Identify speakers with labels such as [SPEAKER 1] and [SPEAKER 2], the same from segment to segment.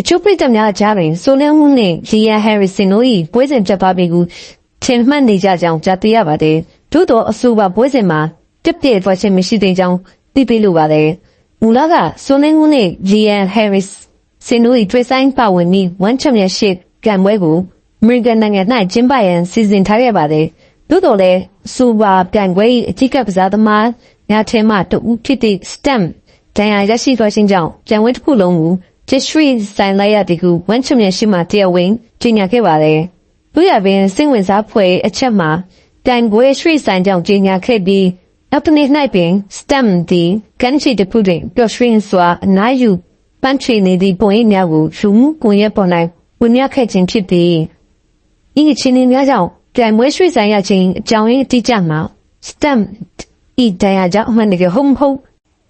[SPEAKER 1] အချို့ပြည်သူများကြားတွင်ဆိုလန်မှုနှင့်လီယန်ဟယ်ရီဆင်တို့၏ပွဲစဉ်ပြတ်သွားပြီဟုထင်မှတ်နေကြကြောင်းကြားသိရပါတယ်။သို့သောအဆိုပါပွဲစဉ်မှာတစ်ပြည့်သွားခြင်းမရှိသေးကြောင်းသိပေးလိုပါတယ်။မူလကဆိုလန်မှုနှင့်လီယန်ဟယ်ရီဆင်တို့၏တွေ့ဆိုင်ပါဝင်ပြီး1 Championship ကံပွဲကိုအမေရိကန်နိုင်ငံ၌ကျင်းပရန်စီစဉ်ထားခဲ့ပါတယ်။သို့တော်လည်းစူပါကန်ပွဲ၏အကြီးကပ်ကစားသမားများထဲမှတဦးဖြစ်သည့် STEM ဒဏ်ရာရရှိသွားခြင်းကြောင့်ပြန်ဝဲတစ်ခုလုံးကို District ဆိုင်လိုက်ရတဲ့ကူဝန်ချမြရှိမှတရားဝင်ကြီးညာခဲ့ပါတယ်။သူရပင်စိတ်ဝင်စားဖွယ်အချက်မှာတန်ခွေရွှေဆိုင်ကြောင့်ကြီးညာခဲ့ပြီးနောက်တစ်နေ့၌ပင် STEM ဒီကန်ချီတပူတွင်ပျော်ရွှင်စွာအနားယူပန်းချီနေသည့်ပုံရိပ်များကိုရှုံးကွန်ရက်ပေါ်၌ဝင်ရခဲ့ခြင်းဖြစ်သည်။ဤချင်းင်းများကြောင့်ပြန်မွေးရွှေဆိုင်ရခြင်းအကြောင်းရင်းအတိအကျမှာ STEM ဤတန်ရာကြောင့်အမှန်တကယ်ဟုတ်မဟုတ်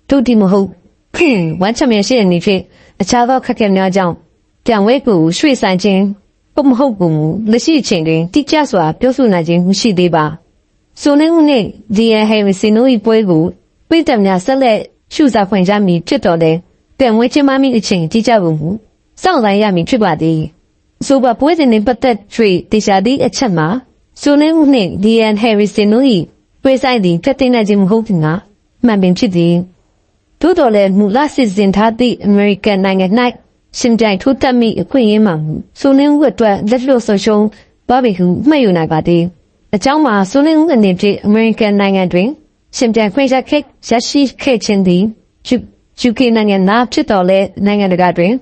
[SPEAKER 1] တို့ဒီမဟုတ်ဟင်းဝန်ချမြရှိတဲ့နေဖြစ် အခြားသောခက်ခဲများကြောင့်ပြန်ဝဲကိုရွှေ့ဆိုင်ခြင်းပုံမဟုတ်ဘူးလက်ရှိအချိန်တွင်တိကျစွာပြောဆိုနိုင်ခြင်းမရှိသေးပါဆိုနေဦးနှင့်ဒီယန်ဟယ်ရီစင်နို၏ပွဲကိုပြည်သူများဆက်လက်ရှုစားဖွင့်ကြမည်ဖြစ်တော်လဲပြန်ဝဲချင်းမမီအချိန်တိကျဘူးမူစောင့်ဆိုင်ရမည်ဖြစ်ပါသည်ဆိုပါပွဲစဉ်နှင့်ပတ်သက်၍တေချာသည့်အချက်မှာဆိုနေဦးနှင့်ဒီယန်ဟယ်ရီစင်နို၏ပွဲဆိုင်သည်ဖက်သိမ်းနိုင်ခြင်းမဟုတ်ဘူးငါမှန်ပင်ဖြစ်သည် သို့တော်လည်းမူလစစ်စင်ထားသည့်အမေရိကန်နိုင်ငံ၌ရှင်ပြိုင်ထိုးတက်မိအခွင့်အရေးမှဆိုလင်းဦးအတွက်လက်လွတ်ဆုံးရှုံးပါပြီဟုမှတ်ယူနိုင်ပါသည်အကြောင်းမှာဆိုလင်းဦးအနေဖြင့်အမေရိကန်နိုင်ငံတွင်ရှင်ပြိုင်ခွင့်ရခဲ့ရရှိခဲ့ခြင်းသည်ယူကေနိုင်ငံသားဖြစ်တော်လဲနိုင်ငံတကာတွင်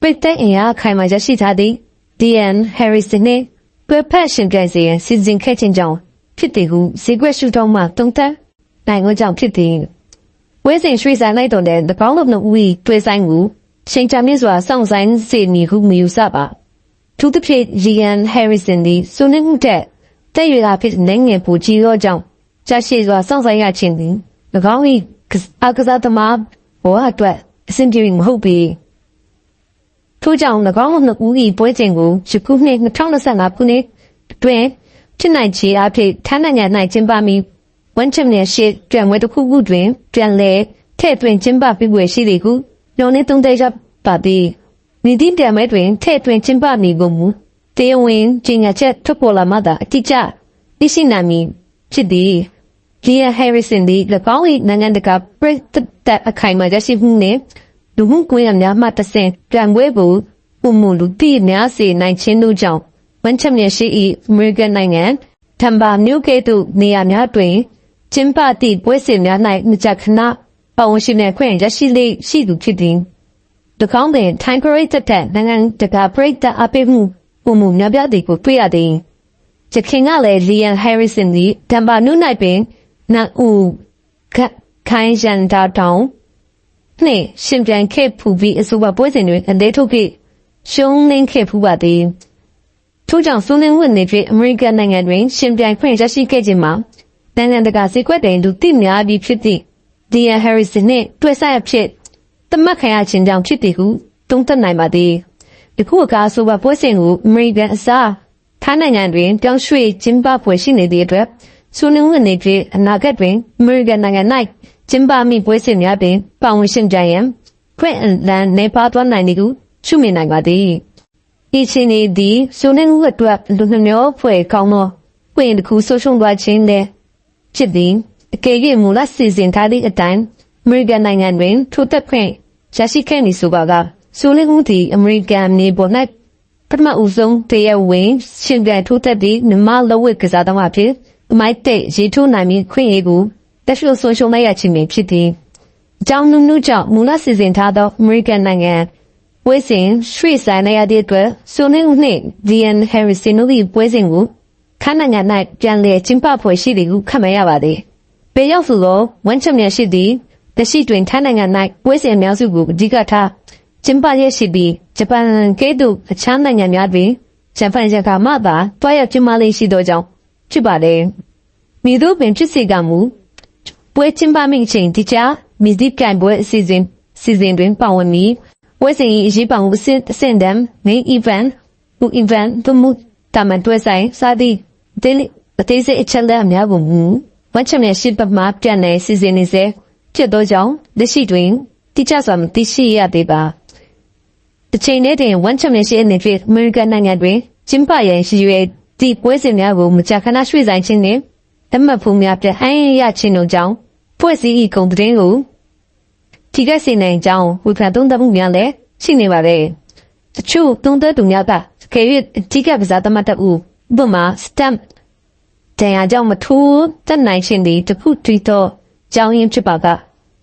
[SPEAKER 1] ပိတ်တဲ့အင်အားခိုင်မာရရှိထားသည့် DN Harrison နှင့်ပဖက်ရှင်ပြိုင်စေရန်စီစဉ်ခဲ့ခြင်းကြောင့်ဖြစ်သည်ဟုဇေကွက်ရှုထောင်းမှတုံ့တက်နိုင်ငံကြောင့်ဖြစ်သည် ဝဲစဉ်ရွှေဆိုင်လိုက်တော်တဲ့၎င်းတို့နှစ်ဦး၏တွေ့ဆိုင်ကိုချိန်ချမြင့်စွာစောင့်ဆိုင်စေမည်ဟုမယူဆပါသူတစ်ဖြစ်ရီယန်ဟယ်ရီဆန်သည်စုနေမှုတဲ့တဲ့ရွေလာဖြစ်နိုင်ငံပူကြီးသောကြောင့်ကြာရှည်စွာစောင့်ဆိုင်ရခြင်းသည်၎င်း၏အကစားသမားဘောအတွက်အဆင်ပြေမဟုတ်ပေထို့ကြောင့်၎င်းတို့နှစ်ဦး၏ပွဲချိန်ကိုယခုနှစ်2025ခုနှစ်တွင်ဖြစ်နိုင်ခြေအဖြစ်ထိုင်းနိုင်ငံ၌ကျင်းပမည် ဝန်ချင်နယ်ရှိပြန်ဝဲတစ်ခုခုတွင်ပြန်လဲထဲ့တွင်ကျင်းပပြီးွယ်ရှိသည်ဟုညောင်းနေသုံးတဲ့ရပါသည်မိသည့်ပြန်မဲတွင်ထဲ့တွင်ကျင်းပမည်ကိုမူတရားဝင်ကျင်ညာချက်ထုတ်ပေါ်လာမှသာအတိအကျသိရှိနိုင်မည်ဖြစ်သည်လီယာဟယ်ရီဆန်သည်၎င်း၏နိုင်ငံတကာပရိသတ်အခိုင်အမာရရှိမှုနှင့်လူမှုကွန်ရက်များမှတဆင့်ပြန်ပွဲကိုပုံမူလူသိများစေနိုင်ခြင်းတို့ကြောင့်ဝန်ချမြရှိ၏အမေရိကန်နိုင်ငံတမ်ဘာမြို့ကဲ့သို့နေရာများတွင် ကျင်းပသည့်ပွဲစဉ်များ၌မကြခဏပဝန်ရှိနေခွင့်ရရှိလေရှိသူဖြစ်သည်။၎င်းတွင်ထိုင်းပရိသတ်တဲ့နိုင်ငံတကာပရိသတ်အပိမှုပုံမှုများပြားသည်ကိုတွေ့ရသည်။ဂျခင်ကလည်းလီယန်ဟယ်ရီဆန်သည်တမ်ဘာနု၌ပင်နန်ဦးခိုင်ရန်တာတောင်နှင့်ရှင်ပြန်ခဲ့ဖူပြီးအဆိုပါပွဲစဉ်တွင်အသေးထုတ်ခဲ့ရှုံးနှင်းခဲ့ဖူးပါသည်။ထို့ကြောင့်စွန်းလင်းဝတ်နေပြီးအမေရိကန်နိုင်ငံတွင်ရှင်ပြန်ခွင့်ရရှိခဲ့ခြင်းမှာ နိုင်ငံတကာဈေးကွက်တွင်လူသိများပြီးဖြစ်သည့်ဒီယန်ဟယ်ရီဆန်နှင့်တွေ့ဆိုင်အဖြစ်တမတ်ခံရခြင်းကြောင့်ဖြစ်သည်ဟုသုံးသပ်နိုင်ပါသည်ယခုအခါဆိုပါပွဲစဉ်ကိုအမေရိကန်အစားထိုင်းနိုင်ငံတွင်ပြောင်းရွှေ့ကျင်းပပွဲရှိနေသည့်အတွက်ဆွနေဝင်နေပြီးအနာဂတ်တွင်အမေရိကန်နိုင်ငံ၌ကျင်းပမိပွဲစဉ်များပင်ပါဝင်ရှင်ကြရန်ခွင့်အလန်နေပါသွားနိုင်သည်ဟုရှုမြင်နိုင်ပါသည်ဤချင်းဤသည်ဆွနေဝင်အတွက်လူနှမျိုးဖွဲ့ကောင်းသောပွင့်တစ်ခုဆိုရှုံသွားခြင်းနဲ့ ဖြစ်သည်အကယ်၍မူလစီစဉ်ထားသည့်အတိုင်းအမေရိကန်နိုင်ငံတွင်ထိုသက်ခွင့်ရရှိခဲ့မည်ဆိုပါကဆိုလင်းဦးသည်အမေရိကန်နေပေါ်၌ပထမဦးဆုံးတရားဝင်ရှင်ပြန်ထိုးသက်သည့်နမလဝိကစားသမားဖြစ်အမိုက်တဲ့ရေထိုးနိုင်မည်ခွင့်ရကိုတက်ရှိဆုံးရှုံးလိုက်ရခြင်းဖြစ်သည်အကြောင်းနုနုကြောင့်မူလစီစဉ်ထားသောအမေရိကန်နိုင်ငံပွဲစဉ်ရွှေ့ဆိုင်ရတဲ့အတွက်ဆိုလင်းဦးနှင့် DN Harrison တို့၏ပွဲစဉ်ကို ခန်းနိုင်ငံ၌ပြန်လည်ကျင်းပဖွယ်ရှိသည်ဟုခန့်မှန်းရပါသည်။ပေရောက်ဆိုသောဝန်ချမြရှိသည်တရှိတွင်ထိုင်းနိုင်ငံ၌ပွဲစဉ်အများစုကိုအဓိကထားကျင်းပရရှိပြီးဂျပန်ကဲ့သို့အခြားနိုင်ငံများတွင်ဂျပန်ရကမှသာတွားရောက်ကျင်းပလေးရှိသောကြောင့်ဖြစ်ပါလေ။မိတို့ပင်ဖြစ်စေကမူပွဲကျင်းပမိအချိန်ဒီချာမိဒီကန်ပွဲအစီအစဉ်စီစဉ်တွင်ပါဝင်ပြီးပွဲစဉ်၏အရေးပါမှုအဆင့်အဆင့်တန်း main event ဘူ event တို့မှုတာမန်တွဲဆိုင်စသည်ဒေးလီ အသေးစိတ်အချက်လက်အများကိုမူဝတ်ချက်နဲ့ရှင်းပမှာပြန်နေစီစဉ်နေစေဖြစ်သောကြောင့်လက်ရှိတွင်တိကျစွာမသိရှိရသေးပါတစ်ချိန်တည်းတင်ဝန်ချမ်ပီယံရှစ်အနေဖြင့်အမေရိကန်နိုင်ငံတွင်ကျင်းပရန်ရှိရွယ်သည့်ပွဲစဉ်များကိုမကြာခဏရွှေ့ဆိုင်ခြင်းနှင့်လက်မှတ်ဖို့များပြဟန်ရခြင်းတို့ကြောင့်ဖွဲ့စည်း၏ဂုံသတင်းကိုထိခိုက်စေနိုင်ကြောင်းဝေဖန်သုံးသပ်မှုများလည်းရှိနေပါတယ်။တချို့သုံးသပ်သူများကခေ၍ထိခိုက်ကစားသမားတအူဥ ပမာ stamp တန်ရာကြောင့်မထိုးတက်နိုင်ခြင်းသည်တစ်ခုတည်းသောကြောင်းရင်းဖြစ်ပါက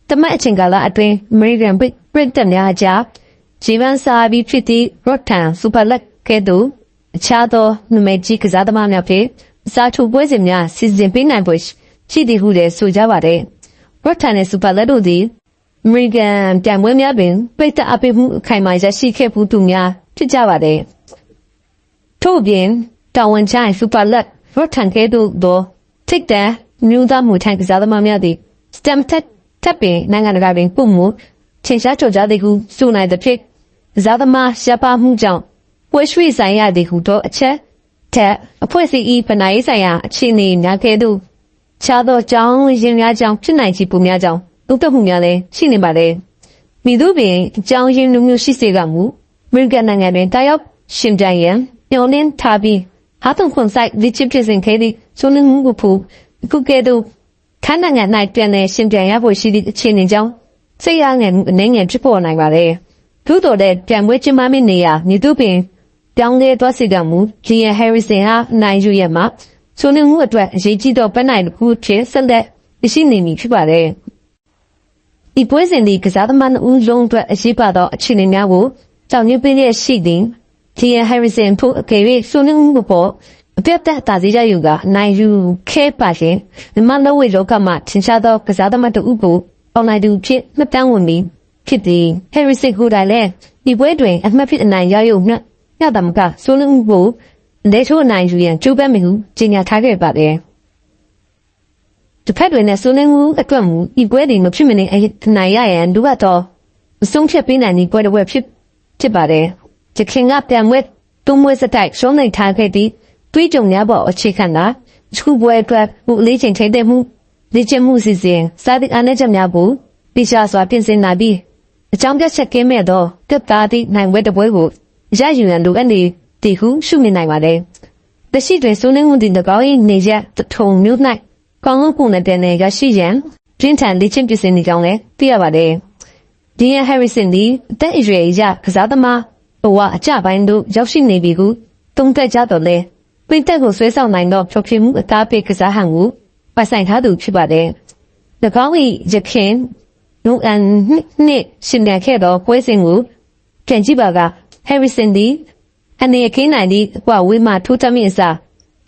[SPEAKER 1] တမတ်အချိန်ကာလအတွင်း American ပြည်တက်များကြားဂျီဗန်စာပြီးဖြစ်သည့် Rotan Superlet ကဲ့သို့အခြားသောနမကြီးကစားသမားများဖြင့်စာထုပွဲစဉ်များစီစဉ်ပေးနိုင်ပွဲရှိသည်ဟုလည်းဆိုကြပါတယ်။ Rotan နဲ့ Superlet တို့သည် American တန်ပွဲများပင်ပိတ်သက်အပိမှုအခိုင်အမာရရှိခဲ့မှုသူများဖြစ်ကြပါတယ်။ထို့ပြင် တာဝန်ချိုင် Superlet Rotan ကဲ့သို့သောထိတ်တဲ့မြို့သားမှုထိုင်ကစားသမားများသည် STEM တက်တပ်ပင်နိုင်ငံတကာပင်ပုံမှုထင်ရှားကြော်ကြားသည်ဟုဆိုနိုင်သဖြင့်ဇာသမားရှားပါမှုကြောင့်ပွဲရွှေ့ဆိုင်ရသည်ဟုသောအချက်ထက်အဖွဲ့အစည်း၏ပဏာရေးဆိုင်ရာအခြေအနေများကဲ့သို့ခြားသောကြောင်းရင်များကြောင့်ဖြစ်နိုင်ချေပုံများကြောင့်ဥပဒေမှုများလည်းရှိနေပါလေမိသူပင်အကြောင်းရင်းမျိုးမျိုးရှိစေကမူအမေရိကန်နိုင်ငံတွင်တာရောက်ရှင်ပြိုင်ရန်မျှော်လင့်ထားပြီးဟာ တုံခွန်ဆိုင်ဒီချစ်ဖြစ်စဉ်ခဲသည့်ဆိုလင်းမှုကိုဖူအခုကဲ့သို့ခန္ဓာငါ၌ပြန်လည်ရှင်ပြန်ရဖို့ရှိသည့်အခြေအနေကြောင့်စိတ်ရငယ်မှုအနေငယ်ဖြစ်ပေါ်နိုင်ပါလေသို့တော်လည်းပြန်ပွဲကျင်းပမည့်နေရာမြေသူပင်ပြောင်းလဲသွားစေကမူဂျီယန်ဟယ်ရီဆန်ဟာနိုင်ယူရမှာဆိုလင်းမှုအတွက်အရေးကြီးသောပန်းနိုင်တစ်ခုဖြစ်ဆက်လက်ရှိနေမည်ဖြစ်ပါတယ်ဒီပွဲစဉ်ဒီကစားသမားဦးလုံးအတွက်အရေးပါသောအခြေအနေများကိုကြောင်ညွှန်ပေးရရှိသည် ဂျီယန်ဟယ်ရီဆန်ဖို့အကယ်၍ဆိုလင်းမှုပေါ်အပြတ်သက်တာစီကြယူကနိုင်ယူခဲပါရှင်မြမလောဝေလောကမှာထင်ရှားသောကစားသမားတဦးကိုအွန်လိုင်းသူဖြစ်နှစ်တန်းဝင်ပြီးဖြစ်သည်ဟယ်ရီစစ်ကိုတိုင်လည်းဒီပွဲတွင်အမှတ်ဖြစ်အနိုင်ရရုံနဲ့ညတာမကဆိုလုံကိုလက်ထိုးအနိုင်ယူရန်ကြိုးပမ်းမိဟုကြေညာထားခဲ့ပါတယ်တစ်ဖက်တွင်လည်းဆိုလင်းမှုအတွက်မူဤပွဲတွင်မဖြစ်မနေအနိုင်ရရန်လူကတော့အဆုံးဖြတ်ပေးနိုင်သည့်ပွဲတစ်ပွဲဖြစ်ဖြစ်ပါတယ်။ ဒီခင်ကပြန်ဝဲတုံးမွေးစတိုက်ရှုံးနေထားခဲ့သည့်တွေးကြုံများပေါ်အခြေခံတာခုပွဲအတွက်မှုအလေးချိန်ထိတဲ့မှုလေ့ကျင့်မှုစီစဉ်စာသည့်အားနည်းချက်များကိုပြချစွာပြင်ဆင်နိုင်ပြီးအကြောင်းပြချက်ကင်းမဲ့သောတက်သားသည့်နိုင်ဝဲတစ်ပွဲကိုရယူရန်လိုအပ်နေသည်ဟုရှုမြင်နိုင်ပါတယ်။တရှိတွင်စိုးနေမှုသည်၎င်း၏နေရက်ထုံမျိုး၌ကောင်းကုန်တဲ့တဲ့နယ်ရရှိရန်ပြင်းထန်လေ့ကျင့်ပြင်ဆင်နေကြောင်းလည်းသိရပါတယ်။ Dean Harrison သည်အသက်အရွယ်အရကစားသမား ဘဝအကြပိုင်းသို့ရောက်ရှိနေပြီဟုသုံးသပ်ကြတော့လဲပင်တက်ကိုဆွဲဆောင်နိုင်သောဖြောဖြစ်မှုအသားပေးကစားဟန်ကိုပိုင်ဆိုင်ထားသူဖြစ်ပါတယ်။၎င်း၏ရခင်နုအန်နှစ်ရှင်ပြန်ခဲ့သောပွဲစဉ်ကိုပြန်ကြည့်ပါက Harrison သည်အနေခင်းနိုင်သည့်ကွာဝေးမှထိုးတက်မိအစား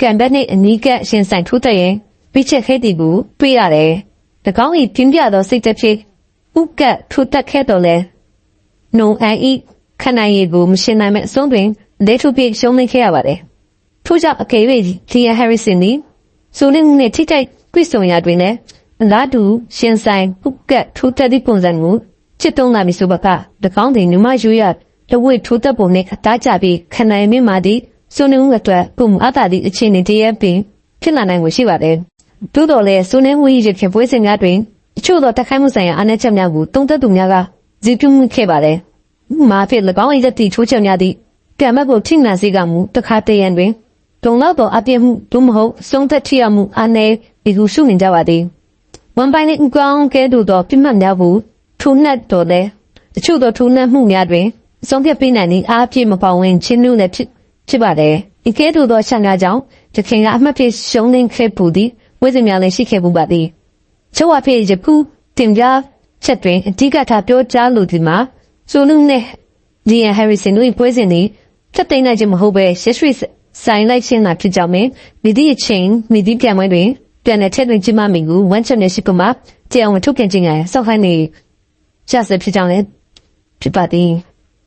[SPEAKER 1] ကံဘက်နှင့်အနီးကပ်ရှင်ဆိုင်ထိုးတက်ရင်ပြစ်ချက်ခဲ့သည်ကိုတွေ့ရတယ်။၎င်း၏ပြင်းပြသောစိတ်သက်ဖြစ်ဥကတ်ထိုးတက်ခဲ့တော်လဲနုံအန်ဤ ခန္ဓာရည်ကိုမရှင်းနိုင်မဲ့အဆုံးတွင်လက်ထုပ်ပြရှုံးနေခဲ့ရပါတယ်။ထို့ကြောင့်အကယ်၍ဒီယာဟယ်ရီဆန်သည်ဆိုလင်းနဲ့ထိတိုက်ကွစ်ဆုံရတွင်လည်းလာတူရှင်ဆိုင်ပုကတ်ထိုးတက်သည့်ပုံစံကိုချစ်တုံးလာမည်ဆိုပါက၎င်းသည်နမယူရတဝိထိုးတက်ပုံနဲ့တားကြပြီးခန္ဓာရည်မှာသည့်ဆိုနေဦးအတွက်ပုံအပ်တာသည့်အခြေအနေတည်းပင်ဖြစ်လာနိုင်ကိုရှိပါတယ်။သို့တော်လည်းဆိုနေဦးရခင်ပွဲစဉ်များတွင်အချို့သောတက်ခိုင်းမှုဆိုင်ရာအားနည်းချက်များကိုတုံ့တက်သူများကဇီပြုမှုခဲ့ပါတယ်။ မာဖြစ်၎င်း၏လက်တီချိုးချက်များသည့်ကံမတ်ကိုထိမှန်စေကမူတခါတည်းရန်တွင်တုံလောက်သောအပြည့်မှုသို့မဟုတ်ဆုံးသက်ထရမှုအားနည်းဒီဟုရှုမြင်ကြပါသည်။ဝန်ပိုင်းနှင့်ဥကောင်းကဲသို့သောပြမှတ်များကိုထိုနှက်တော်လဲတချို့သောထိုနှက်မှုများတွင်ဆုံးဖြတ်ပေးနိုင်သည့်အားဖြင့်မပေါဝင်ခြင်းနုလည်းဖြစ်ဖြစ်ပါတယ်။ဒီကဲသို့သောချက်များကြောင့်တခင်ကအမှတ်ဖြစ်ရှုံးနေခဲ့ပူသည်ဝိဇ္ဇများလည်းရှိခဲ့ပူပါသည်။ချို့အဖြစ်ယခုတင်ပြချက်တွင်အဓိကထားပြောကြားလိုသည်မှာ ဆိုလူနဲ့ဒီယန်ဟယ်ရီဆန်တို့ပွဲစဉ်သည်ဖြတ်သိမ်းနိုင်ခြင်းမဟုတ်ဘဲရှက်ရွှေဆိုင်လိုက်ခြင်းသာဖြစ်ကြောင်းနဲ့မိသည့်အချိန်မိသည့်ပြန်ပွဲတွင်ပြန်တဲ့ထက်တွင်ကျမမင်ကိုဝမ်းချက်နဲ့ရှိကမှတရားဝင်ထုတ်ပြန်ခြင်းကစောက်ခိုင်းနေရစဖြစ်ကြောင်းလည်းဖြစ်ပါသည်။